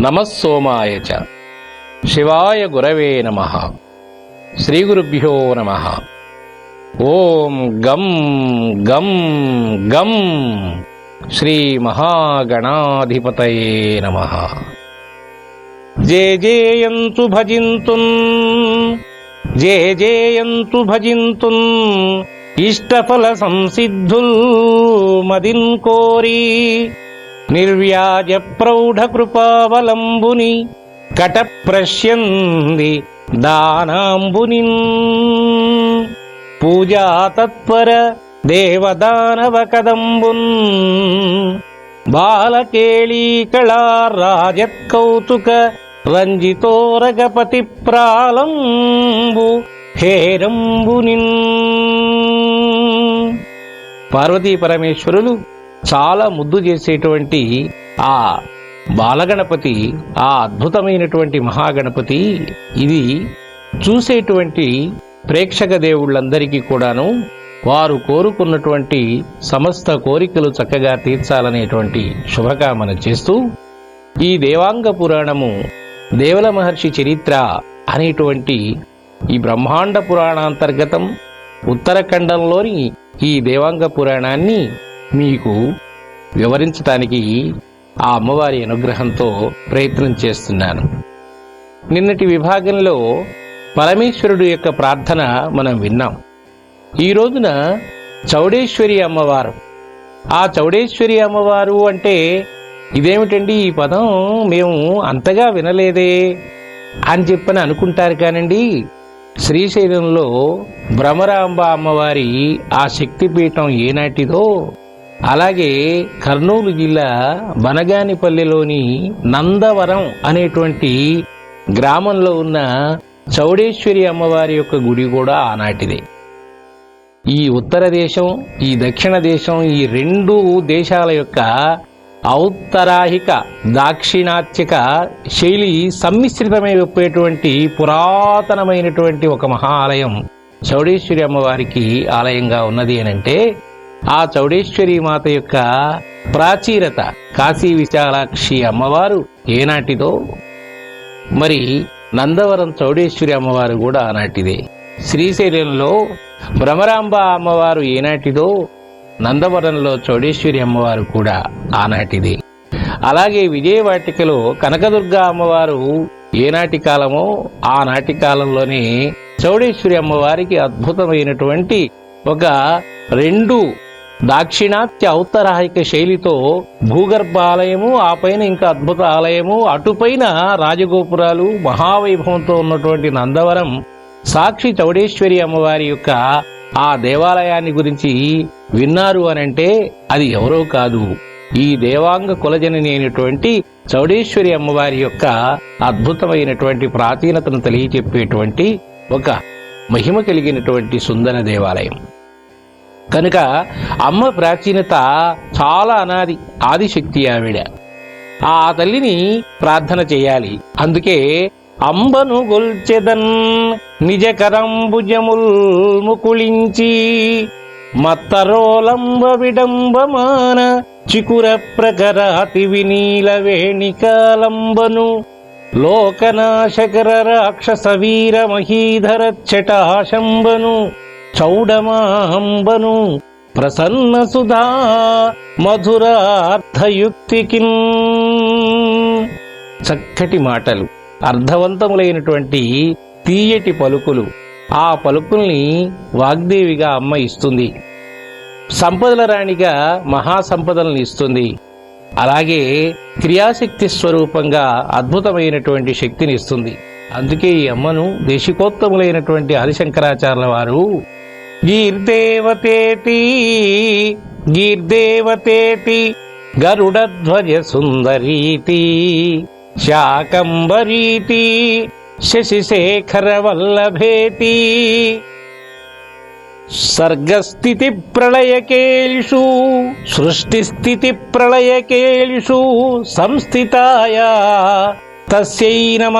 నమస్సోమాయ చ. శివాయ గురవే నమ. శ్రీ గురుభ్యో నమ. ఓం గం గం గం. శ్రీ మహాగణాధిపతయే నమ. జే జేయంతు భజింతున్. జే జేయంతు భజింతున్. ఇష్టఫల సంసిద్ధుల్ మదిన్ కోరి. నిర్వ్యాజ ప్రౌఢ కృపావలంబుని కట ప్రశ్యంది దానాంబుని పూజా తత్పర దేవదానవ కదంబున్. బాలకేళీ రాజత్కౌతుక రంజితోరగపతి ప్రాళంబు హేరంబునిన్. పార్వతీ పరమేశ్వరులు చాలా ముద్దు చేసేటువంటి ఆ బాలగణపతి ఆ అద్భుతమైనటువంటి మహాగణపతి. ఇది చూసేటువంటి ప్రేక్షక దేవుళ్ళందరికీ కూడాను వారు కోరుకున్నటువంటి సమస్త కోరికలు చక్కగా తీర్చాలనేటువంటి శుభకామన చేస్తూ ఈ దేవాంగ పురాణము దేవల మహర్షి చరిత్ర అనేటువంటి ఈ బ్రహ్మాండ పురాణాంతర్గతం ఉత్తరఖండంలోని ఈ దేవాంగ పురాణాన్ని మీకు వివరించటానికి ఆ అమ్మవారి అనుగ్రహంతో ప్రయత్నం చేస్తున్నాను. నిన్నటి విభాగంలో పరమేశ్వరుడు యొక్క ప్రార్థన మనం విన్నాం. ఈ రోజున చౌడేశ్వరి అమ్మవారు. ఆ చౌడేశ్వరి అమ్మవారు అంటే ఇదేమిటండి ఈ పదం? మేము అంతగా వినలేదే అని చెప్పని అనుకుంటారు కానండి. శ్రీశైలంలో భ్రమరాంబ అమ్మవారి ఆ శక్తిపీఠం ఏనాటిదో అలాగే కర్నూలు జిల్లా బనగానిపల్లిలోని నందవరం అనేటువంటి గ్రామంలో ఉన్న చౌడేశ్వరి అమ్మవారి యొక్క గుడి కూడా ఆనాటిదే. ఈ ఉత్తర దేశం ఈ దక్షిణ దేశం ఈ రెండు దేశాల యొక్క ఔత్తరాహిక దాక్షిణాత్యక శైలి సమ్మిశ్రితమై ఒప్పేటువంటి పురాతనమైనటువంటి ఒక మహా ఆలయం చౌడేశ్వరి అమ్మవారికి ఆలయంగా ఉన్నది అనంటే ఆ చౌడేశ్వరి మాత యొక్క ప్రాచీరత కాశీ విశాలాక్షి అమ్మవారు ఏనాటిదో. మరి నందవరం చౌడేశ్వరి అమ్మవారు కూడా ఆనాటిదే. శ్రీశైలంలో భ్రమరాంబ అమ్మవారు ఏనాటిదో నందవరంలో చౌడేశ్వరి అమ్మవారు కూడా ఆనాటిదే. అలాగే విజయవాటికలో కనకదుర్గ అమ్మవారు ఏనాటి కాలమో ఆనాటి కాలంలోనే చౌడేశ్వరి అమ్మవారికి అద్భుతమైనటువంటి ఒక రెండు దాక్షిణాత్య ఔత్తరాహిక శైలితో భూగర్భ ఆలయము ఆ పైన ఇంకా అద్భుత ఆలయము అటుపైన రాజగోపురాలు మహావైభవంతో ఉన్నటువంటి నందవరం సాక్షి చౌడేశ్వరి అమ్మవారి యొక్క ఆ దేవాలయాన్ని గురించి విన్నారు అనంటే అది ఎవరో కాదు. ఈ దేవాంగ కులజనని అయినటువంటి చౌడేశ్వరి అమ్మవారి యొక్క అద్భుతమైనటువంటి ప్రాచీనతను తెలియచెప్పేటువంటి ఒక మహిమ కలిగినటువంటి సుందర దేవాలయం. కనుక అమ్మ ప్రాచీనత చాలా అనాది ఆదిశక్తి ఆవిడ. ఆ తల్లిని ప్రార్థన చేయాలి. అందుకే అంబను గొల్చెదన్ నిజ కరంబుజముల్ ముకుళించి మత్తరోలంబ విడంబమాన చికుర ప్రకరాతి వినీల వేణికాలంబను లోకనాశకర రాక్షస వీర మహీధర చటాశంబను చౌడమాహంబను ప్రసన్న సుధా మధురార్థయుక్తికిన్ చక్కటి మాటలు అర్థవంతములైనటువంటి తీయటి పలుకులు ఆ పలుకుల్ని వాగ్దేవిగా అమ్మ ఇస్తుంది. సంపదల రాణిగా మహాసంపదలను ఇస్తుంది. అలాగే క్రియాశక్తి స్వరూపంగా అద్భుతమైనటువంటి శక్తిని ఇస్తుంది. అందుకే ఈ అమ్మను దేశికోత్తములైనటువంటి ఆదిశంకరాచార్యుల వారు గీర్దేవతేటి గీర్దేవతేటి గరుడధ్వజ సుందరీతి శాకంబరీతి శశిశేఖర వల్లభేతి సర్గస్థితి ప్రళయకేళిషు సృష్టిస్థితి ప్రళయకేళిషు సంస్థితాయ తస్యై నమ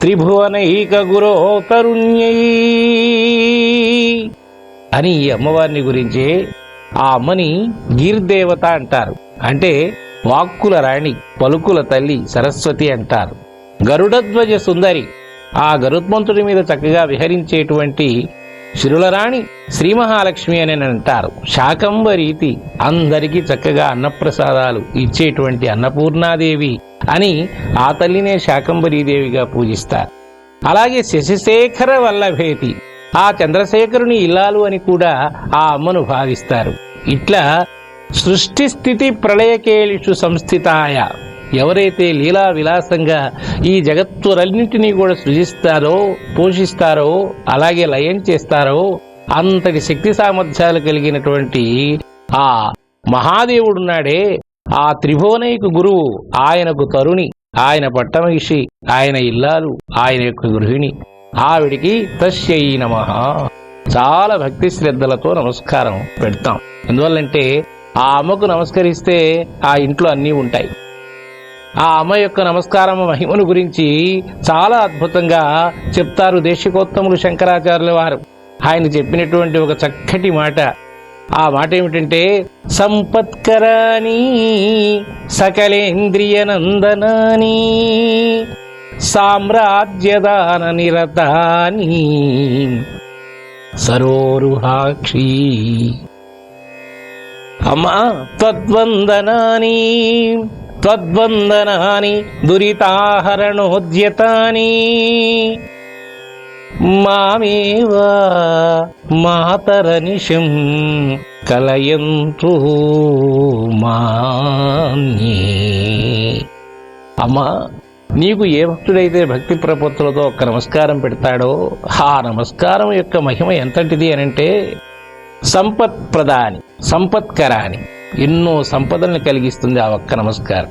త్రిభువనైక గురో తరుణ్యై అని ఈ అమ్మవారిని గురించే ఆ అమ్మని గీర్దేవత అంటారు. అంటే వాక్కుల రాణి పలుకుల తల్లి సరస్వతి అంటారు. గరుడధ్వజ సుందరి ఆ గరుత్మంతుడి మీద చక్కగా విహరించేటువంటి శిరులరాణి శ్రీ మహాలక్ష్మి అని అంటారు. శాకంబరీతి అందరికీ చక్కగా అన్నప్రసాదాలు ఇచ్చేటువంటి అన్నపూర్ణాదేవి అని ఆ తల్లినే శాకంబరీదేవిగా పూజిస్తారు. అలాగే శశిశేఖర వల్లభేతి ఆ చంద్రశేఖరుని ఇల్లాలు అని కూడా ఆ అమ్మను భావిస్తారు. ఇట్లా సృష్టి స్థితి ప్రళయకేళిషు సంస్థితాయ. ఎవరైతే లీలా విలాసంగా ఈ జగత్తులన్నింటినీ కూడా సృజిస్తారో పోషిస్తారో అలాగే లయం చేస్తారో అంతటి శక్తి సామర్థ్యాలు కలిగినటువంటి ఆ మహాదేవుడున్నాడే. ఆ త్రిభువనైకు గురువు ఆయనకు తరుణి ఆయన పట్టమహిషి ఆయన ఇల్లాలు ఆయన యొక్క గృహిణి. ఆవిడికి తస్యై నమ. చాలా భక్తి శ్రద్ధలతో నమస్కారం పెడతాం. ఎందువల్లంటే ఆ అమ్మకు నమస్కరిస్తే ఆ ఇంట్లో అన్నీ ఉంటాయి. ఆ అమ్మ యొక్క నమస్కారం మహిమను గురించి చాలా అద్భుతంగా చెప్తారు దేశికోత్తములు శంకరాచార్యుల వారు. ఆయన చెప్పినటువంటి ఒక చక్కటి మాట. ఆ మాట ఏమిటంటే సంపత్కరాని సకలేంద్రియ నందనాని సామ్రాజ్యదాన నిరతాని సరోరుహాక్షి. అమ్మా త్వద్వందనాని త్వద్వందనాని దురితాహరణోద్యతాని. మామేవ మాతరనిశం కలయంతు మాన్యే. అమ్మా నీకు ఏ భక్తుడైతే భక్తి ప్రపత్తులతో ఒక్క నమస్కారం పెడతాడో ఆ నమస్కారం యొక్క మహిమ ఎంతటిది అనంటే సంపత్ ప్రదాని సంపత్కరాని ఎన్నో సంపదల్ని కలిగిస్తుంది ఆ ఒక్క నమస్కారం.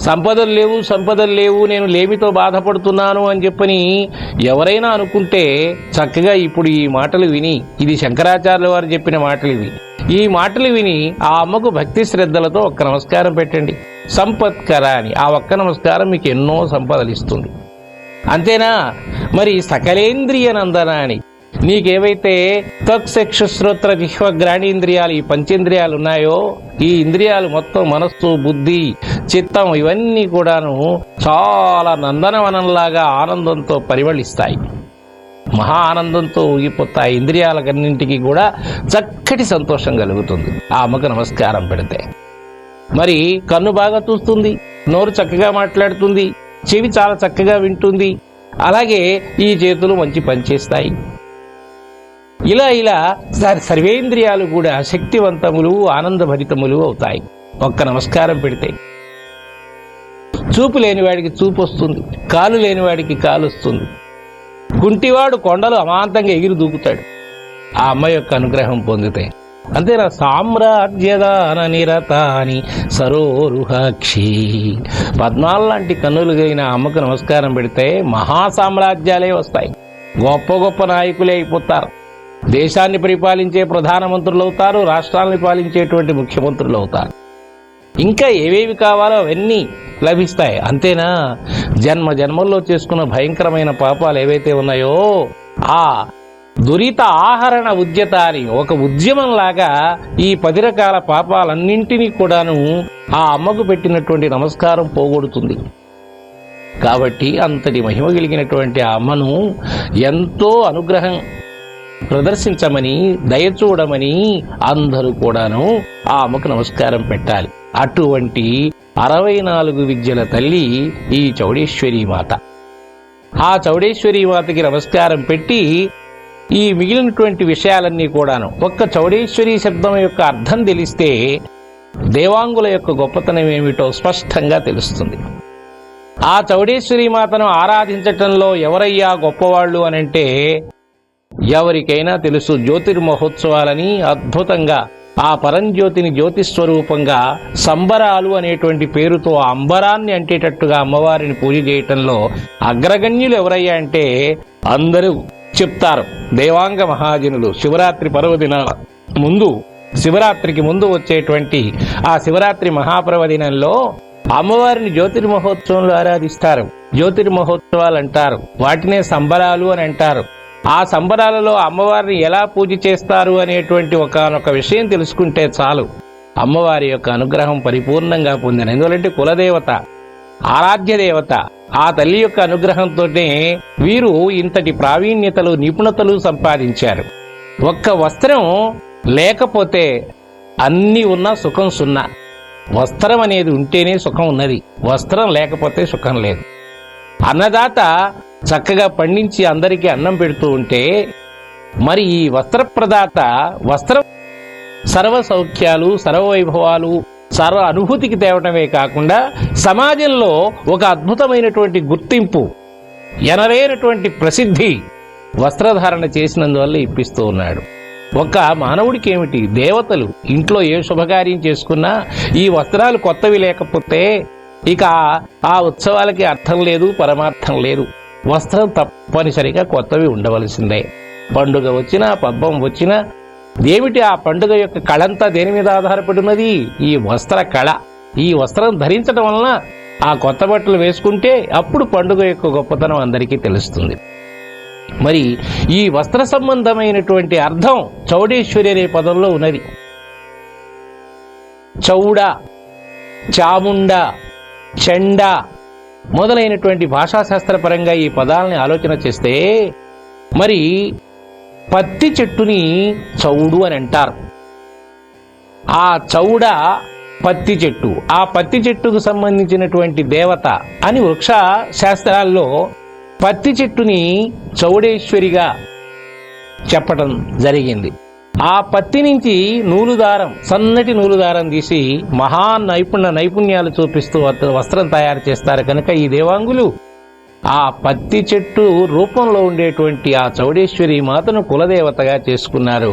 సంపదలు లేవు సంపదలు లేవు నేను లేమితో బాధపడుతున్నాను అని చెప్పని ఎవరైనా అనుకుంటే చక్కగా ఇప్పుడు ఈ మాటలు విని ఇది శంకరాచార్యుల వారు చెప్పిన మాటలు ఇవి. ఈ మాటలు విని ఆ అమ్మకు భక్తి శ్రద్ధలతో ఒక్క నమస్కారం పెట్టండి. సంపత్కరాని ఆ ఒక్క నమస్కారం మీకు ఎన్నో సంపదలు ఇస్తుంది అంతేనా? మరి సకలేంద్రియ నందనాని. నీకేవైతే త్వక్చక్షుశ్రోత్ర జిహ్వ గ్రాణీంద్రియాలు ఈ పంచేంద్రియాలు ఉన్నాయో ఈ ఇంద్రియాలు మొత్తం మనస్సు బుద్ధి చిత్తం ఇవన్నీ కూడాను చాలా నందనవనంలాగా ఆనందంతో పరిమళిస్తాయి. మహా ఆనందంతో ఊగిపోతాయి ఇంద్రియాలకన్నింటికి కూడా చక్కటి సంతోషం కలుగుతుంది. ఆ అమ్మకు నమస్కారం పెడితే. మరి కన్ను బాగా చూస్తుంది నోరు చక్కగా మాట్లాడుతుంది చెవి చాలా చక్కగా వింటుంది. అలాగే ఈ చేతులు మంచి పనిచేస్తాయి ఇలా ఇలా సర్వేంద్రియాలు కూడా శక్తివంతములు ఆనందభరితములు అవుతాయి. ఒక్క నమస్కారం పెడితే చూపు లేనివాడికి చూపు వస్తుంది కాలు లేనివాడికి కాలు వస్తుంది. కుంటివాడు కొండలు అమాంతంగా ఎగిరి దూకుతాడు. ఆ అమ్మ యొక్క అనుగ్రహం పొందుతాయి అంతేనా? సామ్రాజ్యదాన నిరతాని సరోరుహాక్షి. పద్నాలుగు లాంటి కన్నులు కలిగిన అమ్మకు నమస్కారం పెడితే మహా సామ్రాజ్యాలే వస్తాయి. గొప్ప గొప్ప నాయకులే అయిపోతారు. దేశాన్ని పరిపాలించే ప్రధానమంత్రులు అవుతారు రాష్ట్రాలను పాలించేటువంటి ముఖ్యమంత్రులు అవుతారు ఇంకా ఏవేవి కావాలో అవన్నీ లభిస్తాయి. అంతేనా? జన్మ జన్మల్లో చేసుకున్న భయంకరమైన పాపాలు ఏవైతే ఉన్నాయో ఆ దురిత ఆహరణ ఉద్యత అని ఒక ఉద్యమంలాగా ఈ పది రకాల పాపాలన్నింటినీ కూడాను ఆ అమ్మకు పెట్టినటువంటి నమస్కారం పోగొడుతుంది. కాబట్టి అంతటి మహిమ కలిగినటువంటి ఆ అమ్మను ఎంతో అనుగ్రహం ప్రదర్శించమని దయచూడమని అందరూ కూడాను ఆ అమ్మకు నమస్కారం పెట్టాలి. అటువంటి అరవై నాలుగు విద్యల తల్లి ఈ చౌడేశ్వరి మాత. ఆ చౌడేశ్వరి మాతకి నమస్కారం పెట్టి ఈ మిగిలినటువంటి విషయాలన్నీ కూడాను. ఒక్క చౌడేశ్వరి శబ్దం యొక్క అర్థం తెలిస్తే దేవాంగుల యొక్క గొప్పతనం ఏమిటో స్పష్టంగా తెలుస్తుంది. ఆ చౌడేశ్వరి మాతను ఆరాధించటంలో ఎవరయ్యా గొప్పవాళ్ళు అనంటే ఎవరికైనా తెలుసు జ్యోతిర్మహోత్సవాలని అద్భుతంగా ఆ పరంజ్యోతిని జ్యోతి స్వరూపంగా సంబరాలు అనేటువంటి పేరుతో అంబరాన్ని అంటేటట్టుగా అమ్మవారిని పూజ చేయటంలో అగ్రగణ్యులు ఎవరయ్యా అంటే అందరూ చెప్తారు. దేవాంగ మహాజనులు శివరాత్రి పర్వదినాల ముందు శివరాత్రికి ముందు వచ్చేటువంటి ఆ శివరాత్రి మహాపర్వదినంలో అమ్మవారిని జ్యోతిర్మహోత్సవంలో ఆరాధిస్తారు. జ్యోతిర్మహోత్సవాలు అంటారు వాటినే సంబరాలు అని అంటారు. ఆ సంబరాలలో అమ్మవారిని ఎలా పూజ చేస్తారు అనేటువంటి ఒకనొక విషయం తెలుసుకుంటే చాలు. అమ్మవారి యొక్క అనుగ్రహం పరిపూర్ణంగా పొందిన. ఎందుకంటే కులదేవత ఆరాధ్య దేవత ఆ తల్లి యొక్క అనుగ్రహంతోనే వీరు ఇంతటి ప్రావీణ్యతలు నిపుణతలు సంపాదించారు. ఒక్క వస్త్రం లేకపోతే అన్ని ఉన్నా సుఖం సున్నా. వస్త్రం అనేది ఉంటేనే సుఖం ఉన్నది. వస్త్రం లేకపోతే సుఖం లేదు. అన్నదాత చక్కగా పండించి అందరికీ అన్నం పెడుతూ ఉంటే మరి ఈ వస్త్ర ప్రదాత వస్త్రం సర్వ సౌఖ్యాలు సర్వవైభవాలు సర్వ అనుభూతికి తేవటమే కాకుండా సమాజంలో ఒక అద్భుతమైనటువంటి గుర్తింపు ఎనలేనటువంటి ప్రసిద్ధి వస్త్రధారణ చేసినందువల్ల ఇప్పిస్తూ ఉన్నాడు. ఒక్క మానవుడికి ఏమిటి దేవతలు. ఇంట్లో ఏ శుభకార్యం చేసుకున్నా ఈ వస్త్రాలు కొత్తవి లేకపోతే ఇక ఆ- ఆ ఉత్సవాలకి అర్థం లేదు పరమార్థం లేదు. వస్త్రం తప్పనిసరిగా కొత్తవి ఉండవలసిందే. పండుగ వచ్చినా పబ్బం వచ్చినా ఏమిటి ఆ పండుగ యొక్క కళంతా దేని మీద ఆధారపడి ఉన్నది ఈ వస్త్ర కళ. ఈ వస్త్రం ధరించడం వలన ఆ కొత్త బట్టలు వేసుకుంటే అప్పుడు పండుగ యొక్క గొప్పతనం అందరికీ తెలుస్తుంది. మరి ఈ వస్త్ర సంబంధమైనటువంటి అర్థం చౌడేశ్వరి అనే పదంలో ఉన్నది. చౌడ చాముండ చెండ మొదలైనటువంటి భాషాశాస్త్రపరంగా ఈ పదాలని ఆలోచన చేస్తే మరి పత్తి చెట్టుని చౌడు అని అంటారు. ఆ చౌడ పత్తి చెట్టు ఆ పత్తి చెట్టుకు సంబంధించినటువంటి దేవత అని వృక్ష శాస్త్రాల్లో పత్తి చెట్టుని చౌడేశ్వరిగా చెప్పటం జరిగింది. ఆ పత్తి నుంచి నూలు దారం సన్నటి నూలు దారం తీసి మహా నైపుణ్య నైపుణ్యాలు చూపిస్తూ వస్త్ర- వస్త్రం తయారు చేస్తారు కనుక ఈ దేవాంగులు ఆ పత్తి చెట్టు రూపంలో ఉండేటువంటి ఆ చౌడేశ్వరి మాతను కులదేవతగా చేసుకున్నారు.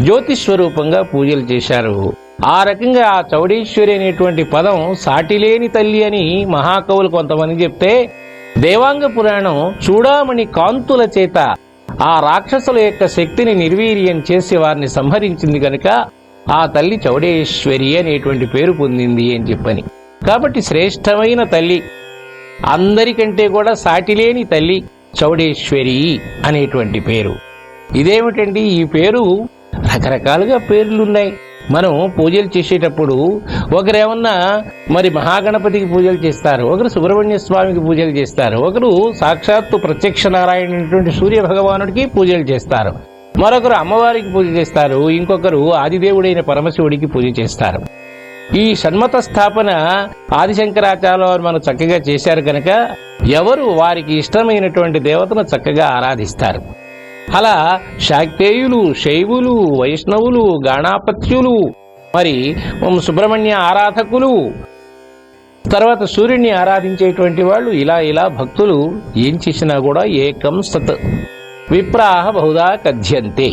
జ్యోతిస్వరూపంగా పూజలు చేశారు. ఆ రకంగా ఆ చౌడేశ్వరి అనేటువంటి పదం సాటిలేని తల్లి అని మహాకవులు కొంతమంది చెప్తే దేవాంగ పురాణం చూడామణి కాంతుల చేత ఆ రాక్షసుల యొక్క శక్తిని నిర్వీర్యం చేసి వారిని సంహరించింది కనుక ఆ తల్లి చౌడేశ్వరి అనేటువంటి పేరు పొందింది అని చెప్పని. కాబట్టి శ్రేష్టమైన తల్లి అందరికంటే కూడా సాటిలేని తల్లి చౌడేశ్వరి అనేటువంటి పేరు. ఇదేమిటండి ఈ పేరు? రకరకాలుగా పేర్లున్నాయి. మనం పూజలు చేసేటప్పుడు ఒకరేమన్నా మరి మహాగణపతికి పూజలు చేస్తారు ఒకరు సుబ్రహ్మణ్య స్వామికి పూజలు చేస్తారు ఒకరు సాక్షాత్తు ప్రత్యక్ష నారాయణటువంటి సూర్య భగవానుడికి పూజలు చేస్తారు. మరొకరు అమ్మవారికి పూజ చేస్తారు ఇంకొకరు ఆదిదేవుడైన పరమశివుడికి పూజ చేస్తారు. ఈ షణ్మత స్థాపన ఆదిశంకరాచార్య వారు మనకు చక్కగా చేశారు కనుక ఎవరు వారికి ఇష్టమైనటువంటి దేవతను చక్కగా ఆరాధిస్తారు. అలా శాక్తేయులు శైవులు వైష్ణవులు గాణాపత్యులు మరి సుబ్రహ్మణ్య ఆరాధకులు తర్వాత సూర్యుడిని ఆరాధించేటువంటి వాళ్ళు ఇలా ఇలా భక్తులు ఏం చేసినా కూడా ఏకం సత్. విప్రాహ బహుదా కథ్యంతే.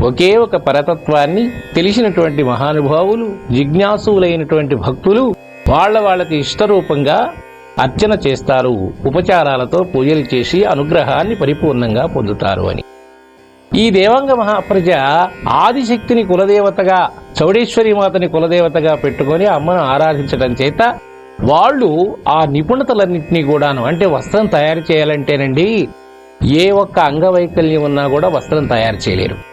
ఒకే ఒక పరతత్వాన్ని తెలిసినటువంటి మహానుభావులు జిజ్ఞాసులైనటువంటి భక్తులు వాళ్ళ వాళ్ళకి ఇష్టరూపంగా అర్చన చేస్తారు ఉపచారాలతో పూజలు చేసి అనుగ్రహాన్ని పరిపూర్ణంగా పొందుతారు అని. ఈ దేవాంగ మహాప్రజ ఆదిశక్తిని కులదేవతగా చౌడేశ్వరి మాతని కులదేవతగా పెట్టుకొని అమ్మను ఆరాధించడం చేత వాళ్ళు ఆ నిపుణతలన్నింటినీ కూడాను అంటే వస్త్రం తయారు చేయాలంటేనండి ఏ ఒక్క అంగవైకల్యం ఉన్నా కూడా వస్త్రం తయారు చేయలేరు.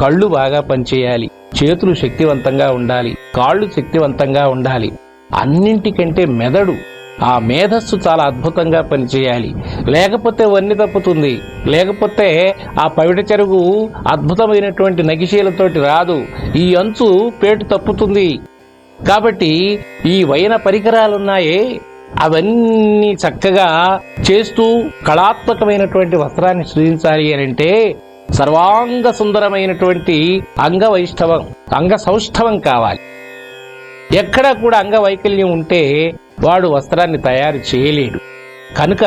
కళ్ళు బాగా పనిచేయాలి. చేతులు శక్తివంతంగా ఉండాలి. కాళ్ళు శక్తివంతంగా ఉండాలి. అన్నింటికంటే మెదడు ఆ మేధస్సు చాలా అద్భుతంగా పనిచేయాలి. లేకపోతే వన్ని తప్పుతుంది. లేకపోతే ఆ పవిట చెరుగు అద్భుతమైనటువంటి నగిశీలతోటి రాదు. ఈ అంచు పేటు తప్పుతుంది. కాబట్టి ఈ వైన పరికరాలున్నాయే. అవన్నీ చక్కగా చేస్తూ కళాత్మకమైనటువంటి వస్త్రాన్ని సృజించాలి అని అంటే సర్వాంగ సుందరమైనటువంటి అంగవైష్ఠవం అంగ సౌష్ఠవం కావాలి. ఎక్కడ కూడా అంగవైకల్యం ఉంటే వాడు వస్త్రాన్ని తయారు చేయలేడు. కనుక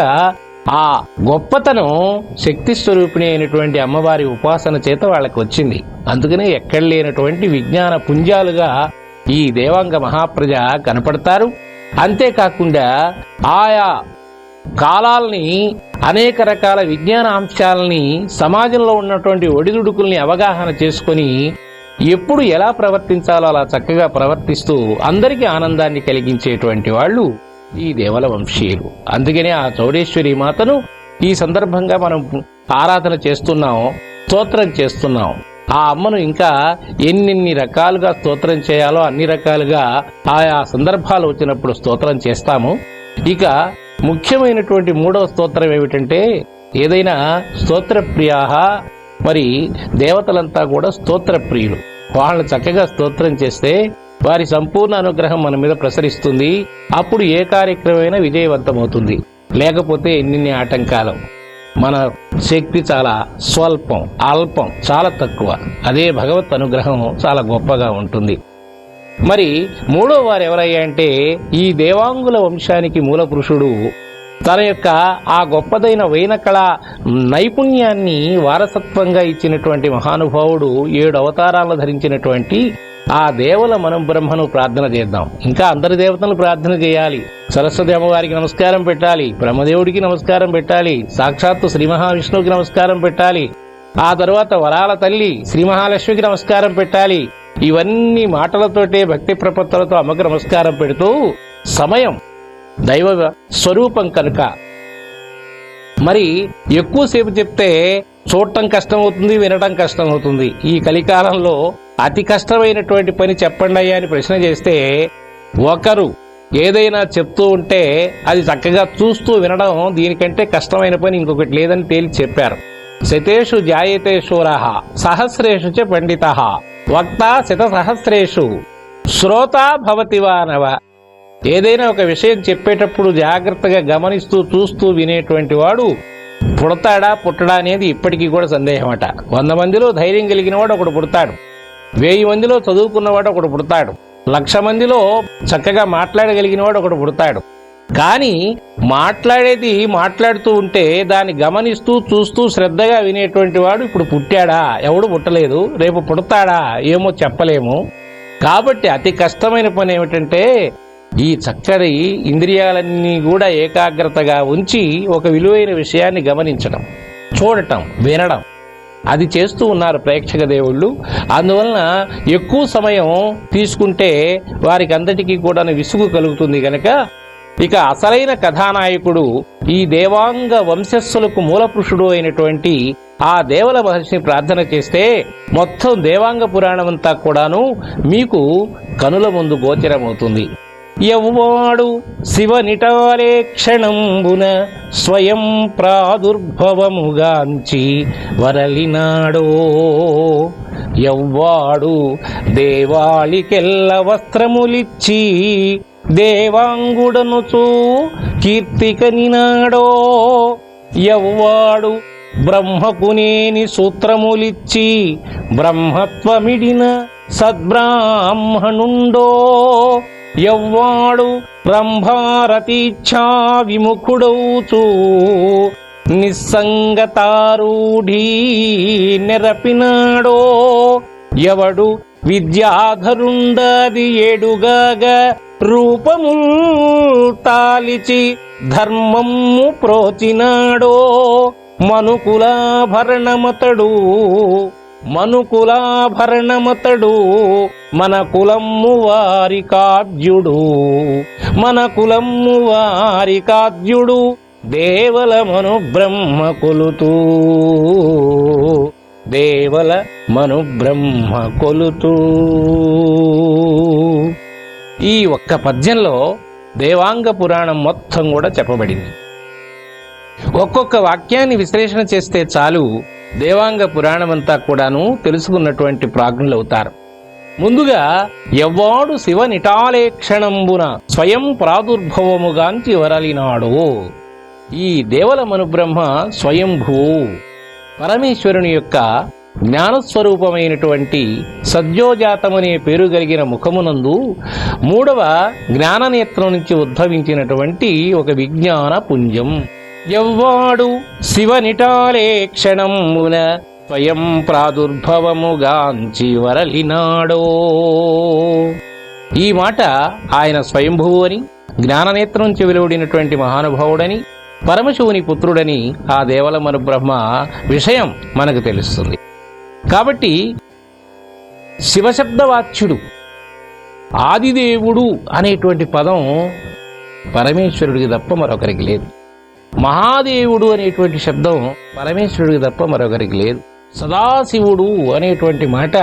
ఆ గొప్పతనం శక్తి స్వరూపిణి అయినటువంటి అమ్మవారి ఉపాసన చేత వాళ్ళకి వచ్చింది. అందుకనే ఎక్కడ లేనటువంటి విజ్ఞాన పుంజాలుగా ఈ దేవాంగ మహాప్రజ కనపడతారు. అంతేకాకుండా ఆయా కాలాల్ని అనేక రకాల విజ్ఞాన అంశాలని సమాజంలో ఉన్నటువంటి ఒడిదుడుకుల్ని అవగాహన చేసుకొని ఎప్పుడు ఎలా ప్రవర్తించాలో అలా చక్కగా ప్రవర్తిస్తూ అందరికీ ఆనందాన్ని కలిగించేటువంటి వాళ్ళు ఈ దేవల వంశీయులు. అందుకనే ఆ చౌడేశ్వరి మాతను ఈ సందర్భంగా మనం ఆరాధన చేస్తున్నాం స్తోత్రం చేస్తున్నాం. ఆ అమ్మను ఇంకా ఎన్నెన్ని రకాలుగా స్తోత్రం చేయాలో అన్ని రకాలుగా ఆయా సందర్భాలు వచ్చినప్పుడు స్తోత్రం చేస్తాము. ఇక ముఖ్యమైనటువంటి మూడవ స్తోత్రం ఏమిటంటే ఏదైనా స్తోత్ర ప్రియాహ మరి దేవతలంతా కూడా స్తోత్రప్రియులు. వాళ్ళని చక్కగా స్తోత్రం చేస్తే వారి సంపూర్ణ అనుగ్రహం మన మీద ప్రసరిస్తుంది. అప్పుడు ఏ కార్యక్రమమైనా విజయవంతమవుతుంది. లేకపోతే ఎన్నిన్ని ఆటంకాలు. మన శక్తి చాలా స్వల్పం అల్పం చాలా తక్కువ. అదే భగవత్ అనుగ్రహం చాలా గొప్పగా ఉంటుంది. మరి మూడో వారు ఎవరయ్యా అంటే ఈ దేవాంగుల వంశానికి మూల పురుషుడు తన యొక్క ఆ గొప్పదైన వైనకళ నైపుణ్యాన్ని వారసత్వంగా ఇచ్చినటువంటి మహానుభావుడు ఏడు అవతారాలను ధరించినటువంటి ఆ దేవల మనం బ్రహ్మను ప్రార్థన చేద్దాం. ఇంకా అందరి దేవతలను ప్రార్థన చేయాలి. సరస్వతి అమ్మవారికి నమస్కారం పెట్టాలి. బ్రహ్మదేవుడికి నమస్కారం పెట్టాలి. సాక్షాత్తు శ్రీ మహావిష్ణువుకి నమస్కారం పెట్టాలి. ఆ తర్వాత వరాల తల్లి శ్రీ మహాలక్ష్మికి నమస్కారం పెట్టాలి. ఇవన్నీ మాటలతోటే భక్తి ప్రపత్తులతో అమ్మకు నమస్కారం పెడుతూ సమయం దైవ స్వరూపం కనుక. మరి ఎక్కువసేపు చెప్తే చూడటం కష్టమవుతుంది వినడం కష్టమవుతుంది. ఈ కలికాలంలో అతి కష్టమైనటువంటి పని చెప్పండి అయ్యా అని ప్రశ్న చేస్తే ఒకరు ఏదైనా చెప్తూ ఉంటే అది చక్కగా చూస్తూ వినడం దీనికంటే కష్టమైన పని ఇంకొకటి లేదని తేల్చి చెప్పారు. శతేషు జాయతే శూరః సహస్రేషు చ పండిత. వక్త శతసహస్రేషు. శ్రోత భవతి వానవ ఏదైనా ఒక విషయం చెప్పేటప్పుడు జాగ్రత్తగా గమనిస్తూ చూస్తూ వినేటువంటి వాడు పుడతాడా పుట్టడా అనేది ఇప్పటికీ కూడా సందేహమట. వంద మందిలో ధైర్యం కలిగిన వాడు ఒకడు పుడతాడు. వెయ్యి మందిలో చదువుకున్నవాడు ఒకడు పుడతాడు. లక్ష మందిలో చక్కగా మాట్లాడగలిగిన వాడు ఒకడు పుడతాడు. కానీ మాట్లాడేది మాట్లాడుతూ ఉంటే దాన్ని గమనిస్తూ చూస్తూ శ్రద్ధగా వినేటువంటి వాడు ఇప్పుడు పుట్టాడా? ఎవడు పుట్టలేదు. రేపు పుడతాడా? ఏమో చెప్పలేము. కాబట్టి అతి కష్టమైన పని ఏమిటంటే ఈ చక్కని ఇంద్రియాలన్నీ కూడా ఏకాగ్రతగా ఉంచి ఒక విలువైన విషయాన్ని గమనించడం చూడటం వినడం. అది చేస్తూ ఉన్నారు ప్రేక్షక దేవుళ్ళు. అందువలన ఎక్కువ సమయం తీసుకుంటే వారికి అందరికీ కూడా విసుగు కలుగుతుంది కనుక ఇక అసలైన కథానాయకుడు ఈ దేవాంగ వంశస్సులకు మూలపురుషుడు అయినటువంటి ఆ దేవల మహర్షిని ప్రార్థన చేస్తే మొత్తం దేవాంగ పురాణం అంతా కూడాను మీకు కనుల ముందు గోచరమవుతుంది. యవ్వాడు శివ నిటాలే క్షణంబున స్వయం ప్రాదుర్భవముగాంచి వరలినాడో. యవ్వాడు దేవాళికెల్ల వస్త్రములిచ్చి దేవాంగుడనుచూ కీర్తికనినాడో. యవ్వాడు బ్రహ్మకునేని సూత్రములిచ్చి బ్రహ్మత్వమిడిన సద్బ్రాహ్మణుండో. ఎవ్వాడు బ్రహ్మారతీచ్ఛా విముఖుడౌచూ నిస్సంగతారూఢీ నిరపినాడో. ఎవడు విద్యాధరుండది ఏడుగాగ రూపము తాలిచి ధర్మము ప్రోచినాడో. మనుకులాభరణమతడు మనుకులాభరణమతడు మన కులమ్ము వారి కావ్యుడు మన కులమ్ము వారి కాద్యుడు దేవల మను బ్రహ్మ కొలుతూ. దేవల మను బ్రహ్మ కొలుతూ. ఈ ఒక్క పద్యంలో దేవాంగ పురాణం మొత్తం కూడా చెప్పబడింది. ఒక్కొక్క వాక్యాన్ని విశ్లేషణ చేస్తే చాలు దేవాంగ పురాణమంతా కూడాను తెలుసుకున్నటువంటి ప్రాజ్ఞులవుతారు. ముందుగా ఎవ్వాడు శివ నిటాలేక్షణంబున స్వయం ప్రాదుర్భవముగాంచి వరలినాడు. ఈ దేవల మనుబ్రహ్మ స్వయంభూ. పరమేశ్వరుని యొక్క జ్ఞానస్వరూపమైనటువంటి సద్యోజాతమనే పేరు కలిగిన ముఖమునందు మూడవ జ్ఞాననేత్రం నుంచి ఉద్భవించినటువంటి ఒక విజ్ఞాన పుంజం. ఎవ్వాడు శివ నిటాలే క్షణమున స్వయం ప్రాదుర్భవముగాంచి వరలినాడో. ఈ మాట ఆయన స్వయంభువు అని జ్ఞాననేత్రం నుంచి వెలువడినటువంటి మహానుభావుడని పరమశివుని పుత్రుడని ఆ దేవలమను బ్రహ్మ విషయం మనకు తెలుస్తుంది. కాబట్టి శివశబ్దవాచ్యుడు ఆదిదేవుడు అనేటువంటి పదం పరమేశ్వరుడికి తప్ప మరొకరికి లేదు. మహాదేవుడు అనేటువంటి శబ్దం పరమేశ్వరుడికి తప్ప మరొకరికి లేదు. సదాశివుడు అనేటువంటి మాట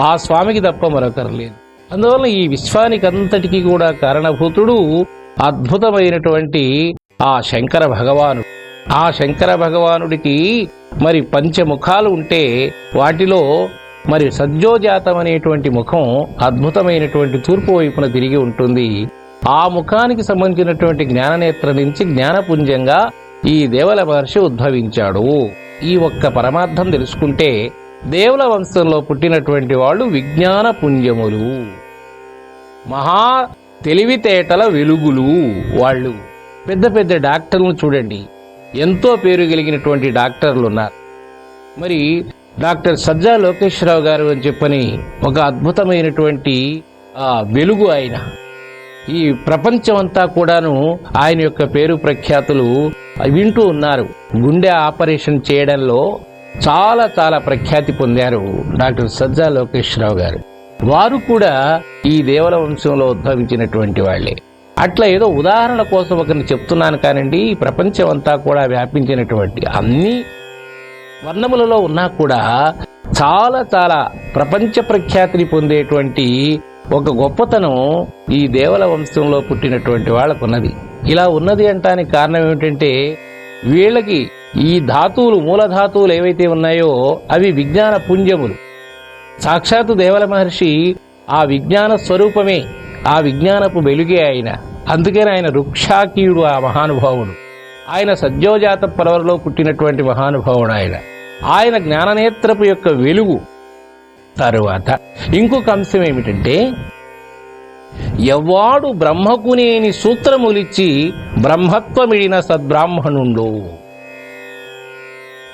ఆ స్వామికి తప్ప మరొకరు లేదు. అందువల్ల ఈ విశ్వానికి అంతటికీ కూడా కారణభూతుడు అద్భుతమైనటువంటి ఆ శంకర భగవానుడు. ఆ శంకర భగవానుడికి మరి పంచముఖాలు ఉంటే వాటిలో మరి సజ్జోజాతం అనేటువంటి ముఖం అద్భుతమైనటువంటి తూర్పు వైపున తిరిగి ఉంటుంది. ఆ ముఖానికి సంబంధించినటువంటి జ్ఞాననేత్ర నుంచి జ్ఞానపుంజంగా ఈ దేవల మహర్షి ఉద్భవించాడు. ఈ ఒక్క పరమార్థం తెలుసుకుంటే దేవుల వంశంలో పుట్టినటువంటి వాళ్ళు విజ్ఞాన పుణ్యములు మహా తెలివితేటల వెలుగులు వాళ్ళు. పెద్ద పెద్ద డాక్టర్లను చూడండి. ఎంతో పేరు కలిగినటువంటి డాక్టర్లు ఉన్నారు మరి డాక్టర్ సజ్జా లోకేశ్వరరావు గారు అని చెప్పని ఒక అద్భుతమైనటువంటి ఆ, వెలుగు ఆయన. ఈ ప్రపంచం అంతా కూడాను ఆయన యొక్క పేరు ప్రఖ్యాతులు వింటూ ఉన్నారు. గుండె ఆపరేషన్ చేయడంలో చాలా చాలా ప్రఖ్యాతి పొందారు డాక్టర్ సజ్జా లోకేశ్వరరావు గారు. వారు కూడా ఈ దేవల వంశంలో ఉద్భవించినటువంటి వాళ్ళే. అట్లా ఏదో ఉదాహరణ కోసం ఒకరిని చెప్తున్నాను కానండి ఈ ప్రపంచం అంతా కూడా వ్యాపించినటువంటి అన్ని వర్ణములలో ఉన్నా కూడా చాలా చాలా ప్రపంచ ప్రఖ్యాతిని పొందేటువంటి ఒక గొప్పతనం ఈ దేవల వంశంలో పుట్టినటువంటి వాళ్ళకున్నది. ఇలా ఉన్నది అంటానికి కారణం ఏమిటంటే వీళ్ళకి ఈ ధాతువులు మూలధాతువులు ఏవైతే ఉన్నాయో అవి విజ్ఞాన పుంజములు. సాక్షాత్తు దేవల మహర్షి ఆ విజ్ఞాన స్వరూపమే ఆ విజ్ఞానపు వెలుగే ఆయన. అందుకని ఆయన రుక్షాకీయుడు ఆ మహానుభావుడు. ఆయన సద్యోజాత పరవరలో పుట్టినటువంటి మహానుభావుడు ఆయన. ఆయన జ్ఞాననేత్రపు యొక్క వెలుగు తరువాత ఇంకొక అంశం ఏమిటంటే ఎవ్వాడు బ్రహ్మకునేని సూత్రములిచ్చి బ్రహ్మత్వమిడిన సద్బ్రాహ్మణుండు.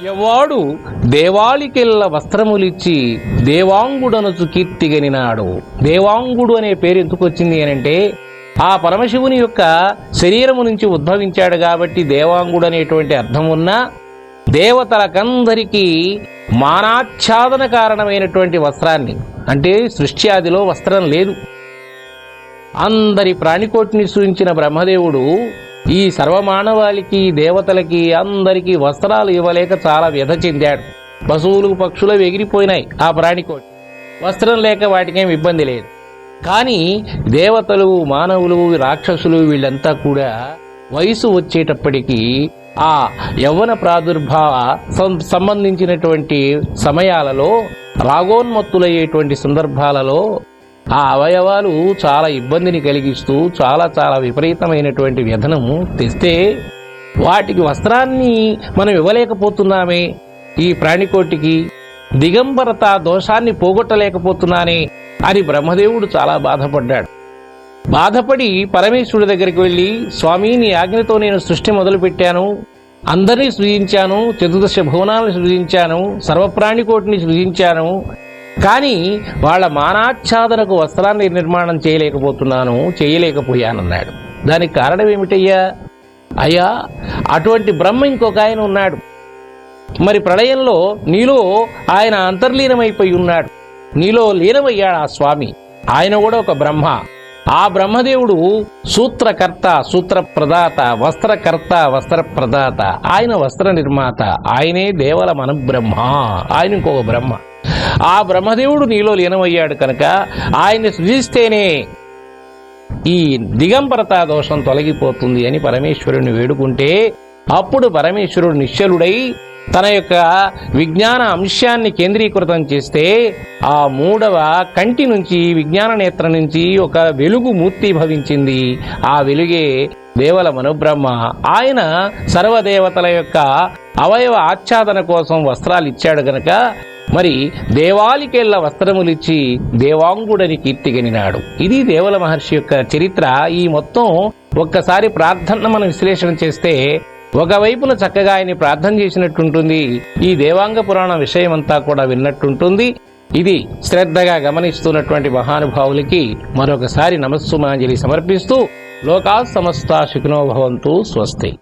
ఎవ్వాడు దేవాలికెల్ల వస్త్రములిచ్చి దేవాంగుడనుచు కీర్తిగనినాడు. దేవాంగుడు అనే పేరు ఎందుకు వచ్చింది అనంటే ఆ పరమశివుని యొక్క శరీరము నుంచి ఉద్భవించాడు కాబట్టి దేవాంగుడు అనేటువంటి అర్థం ఉన్నా దేవతలకందరికీ మానాచ్ఛాదన కారణమైనటువంటి వస్త్రాన్ని. అంటే సృష్టి ఆదిలో వస్త్రం లేదు. అందరి ప్రాణికోటిని సూచించిన బ్రహ్మదేవుడు ఈ సర్వమానవాళికి దేవతలకి అందరికీ వస్త్రాలు ఇవ్వలేక చాలా వ్యధ చెందాడు. పశువులు పక్షులు ఎగిరిపోయినాయి ఆ ప్రాణికోటి. వస్త్రం లేక వాటికేం ఇబ్బంది లేదు. కానీ దేవతలు మానవులు రాక్షసులు వీళ్ళంతా కూడా వయసు వచ్చేటప్పటికీ ఆ యవ్వన ప్రాదుర్భావ సం- సంబంధించినటువంటి సమయాలలో రాగోన్మత్తులయ్యేటువంటి సందర్భాలలో ఆ అవయవాలు చాలా ఇబ్బందిని కలిగిస్తూ చాలా చాలా విపరీతమైనటువంటి వ్యధనము తెస్తే వాటికి వస్త్రాన్ని మనం ఇవ్వలేకపోతున్నామే. ఈ ప్రాణికోటికి దిగంబరత దోషాన్ని పోగొట్టలేకపోతున్నానే అని బ్రహ్మదేవుడు చాలా బాధపడ్డాడు. బాధపడి పరమేశ్వరుడి దగ్గరికి వెళ్ళి స్వామి నీ ఆజ్ఞతో నేను సృష్టి మొదలుపెట్టాను. అందరినీ సృజించాను. చతుర్దశ భువనాలను సృజించాను. సర్వప్రాణికోటిని సృజించాను. కానీ వాళ్ళ మానాచ్ఛాదనకు వస్త్రాన్ని నిర్మాణం చేయలేకపోతున్నాను చేయలేకపోయానన్నాడు. దానికి కారణం ఏమిటయ్యా? అయ్యా అటువంటి బ్రహ్మ ఇంకొక ఆయన ఉన్నాడు. మరి ప్రళయంలో నీలో ఆయన అంతర్లీనమైపోయి ఉన్నాడు. నీలో లీనమయ్యాడు ఆ స్వామి. ఆయన కూడా ఒక బ్రహ్మ. ఆ బ్రహ్మదేవుడు సూత్రకర్త సూత్ర ప్రదాత వస్త్రకర్త వస్త్ర ప్రదాత ఆయన వస్త్ర నిర్మాత ఆయనే దేవల మన బ్రహ్మ. ఆయన ఇంకొక బ్రహ్మ. ఆ బ్రహ్మదేవుడు నీలో లీనమయ్యాడు కనుక ఆయన్ని సృజిస్తేనే ఈ దిగంబరతా దోషం తొలగిపోతుంది అని పరమేశ్వరుని వేడుకుంటే అప్పుడు పరమేశ్వరుడు నిశ్చలుడై తన యొక్క విజ్ఞాన అంశాన్ని కేంద్రీకృతం చేస్తే ఆ మూడవ కంటి నుంచి విజ్ఞాన నేత్ర నుంచి ఒక వెలుగు మూర్తి భవించింది. ఆ వెలుగే దేవల మనుబ్రహ్మ. ఆయన సర్వదేవతల యొక్క అవయవ ఆచ్ఛాదన కోసం వస్త్రాలు ఇచ్చాడు గనక మరి దేవాలికెళ్ళ వస్త్రములిచ్చి దేవాంగుడని కీర్తిగనినాడు ఇది దేవల మహర్షి యొక్క చరిత్ర. ఈ మొత్తం ఒక్కసారి ప్రార్థన మనం విశ్లేషణ చేస్తే ఒకవైపున చక్కగా ఆయన ప్రార్థన చేసినట్టుంటుంది. ఈ దేవాంగ పురాణ విషయమంతా కూడా విన్నట్టుంటుంది. ఇది శ్రద్ధగా గమనిస్తున్నటువంటి మహానుభావులకి మరొకసారి నమస్సుమాంజలి సమర్పిస్తూ లోకా సమస్త శుకినో స్వస్తి.